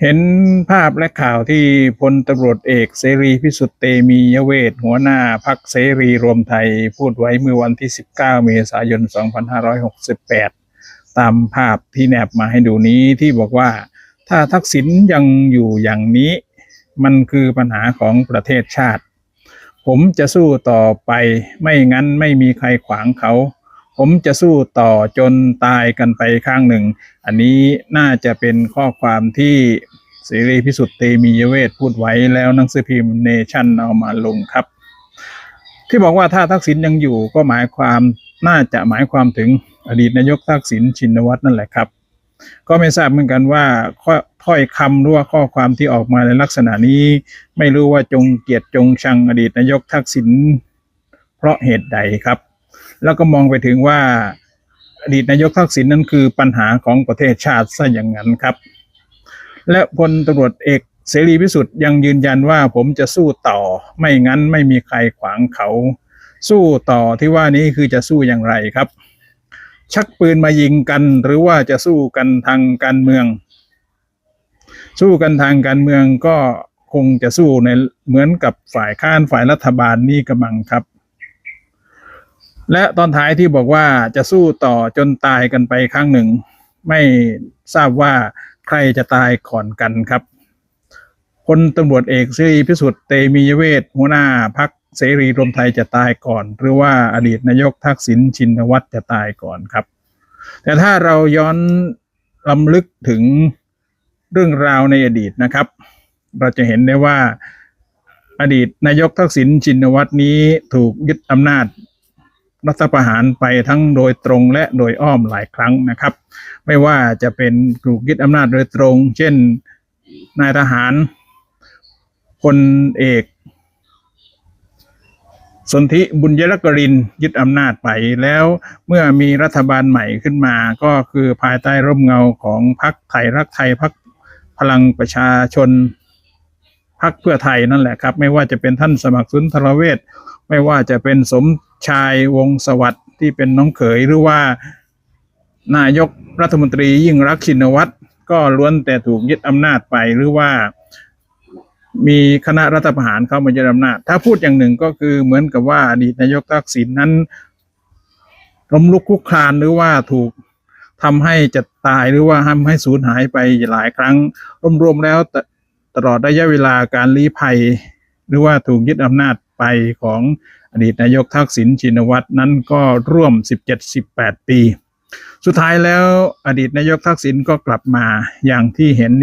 เห็นภาพและข่าวที่พลตำรวจเอกเสรีพิสุทธิ์เตมียเวทหัวหน้าพักเสรีรวมไทยพูดไว้เมื่อวันที่ 19 เมษายน 2568 ตามภาพที่แนบมาให้ดูนี้ที่บอกว่า ถ้าทักษิณยังอยู่อย่างนี้ มันคือปัญหาของประเทศชาติ ผมจะสู้ต่อไปไม่งั้นไม่มีใครขวางเขา ผมจะสู้ต่อจนตายกันไปข้างหนึ่ง อันนี้น่าจะเป็นข้อความที่เสรีพิสุทธิ์เตมียเวทพูดไว้แล้วหนังสือพิมพ์เนชั่นเอามาลงครับ ที่บอกว่าถ้าทักษิณยังอยู่ก็หมายความน่าจะหมายความถึงอดีตนายกทักษิณชินวัตรนั่นแหละครับ ก็ไม่ทราบเหมือนกันว่าข้อถ้อยคำหรือว่าข้อความที่ออกมาในลักษณะนี้ ไม่รู้ว่าจงเกียดจงชังอดีตนายกทักษิณเพราะเหตุใดครับ แล้วก็มองไปถึงว่าอดีตนายกทักษิณนั้นคือปัญหาของประเทศชาติซะอย่างนั้นครับ และพลตำรวจเอกเสรีพิสุทธิ์ยังยืนยันว่าผมจะสู้ต่อ ไม่งั้นไม่มีใครขวางเขา สู้ต่อที่ว่านี้คือจะสู้อย่างไรครับ ชักปืนมายิงกันหรือว่าจะสู้กันทางการเมือง สู้กันทางการเมืองก็คงจะสู้ในเหมือนกับฝ่ายค้านฝ่ายรัฐบาลนี่กำลังครับ และตอนท้ายที่บอกว่าจะสู้ต่อจนตายกันไปครั้งหนึ่ง ไม่ทราบว่าใครจะตายก่อนกันครับพลตำรวจเอกเสรีพิสุทธิ์เตมียเวทหัวหน้าพักเสรีรวมไทยจะตายก่อน หรือว่าอดีตนายกทักษิณชินวัตรจะตายก่อนครับ แต่ถ้าเราย้อนลำลึกถึงเรื่องราวในอดีตนะครับ เราจะเห็นได้ว่าอดีตนายกทักษิณชินวัตรนี้ถูกยึดอำนาจ รัฐประหารไปทั้งโดยตรงและโดยอ้อมหลายครั้งนะครับ ไม่ว่าจะเป็นถูกยึดอำนาจโดยตรง เช่นนายทหารพลเอก สนธิบุญยรักรินยึดอำนาจไปแล้วเมื่อมีรัฐบาลใหม่ขึ้นมาก็คือภายใต้ร่มเงาของพรรคไทยรักไทยพรรคพลังประชาชนพรรคเพื่อไทยนั่นแหละครับ ไม่ว่าจะเป็นท่านสมัครสุนทรเวชไม่ว่าจะเป็นสม ชายวงสวัสดิ์ที่เป็นน้องเขยหรือว่านายกรัฐมนตรียิ่งรักชินวัตรก็ล้วนแต่ถูกยึดอำนาจไปหรือว่า มีคณะรัฐประหารเข้ามายึดอำนาจ ถ้าพูดอย่างหนึ่งก็คือเหมือนกับว่าอดีตนายกทักษิณนั้นล้มลุกคลุกคลานหรือว่าถูกทำให้จะตายหรือว่าทำให้สูญหายไปหลายครั้งรวมๆแล้วตตลอดระยะเวลาการลี้ภัย หรือว่าถูกยึดอำนาจ ไปของอดีตนายกทักษิณชินวัตรนั้นก็ร่วม 17-18 ปี สุดท้ายแล้วอดีตนายกทักษิณก็กลับมาอย่างที่เห็นนี่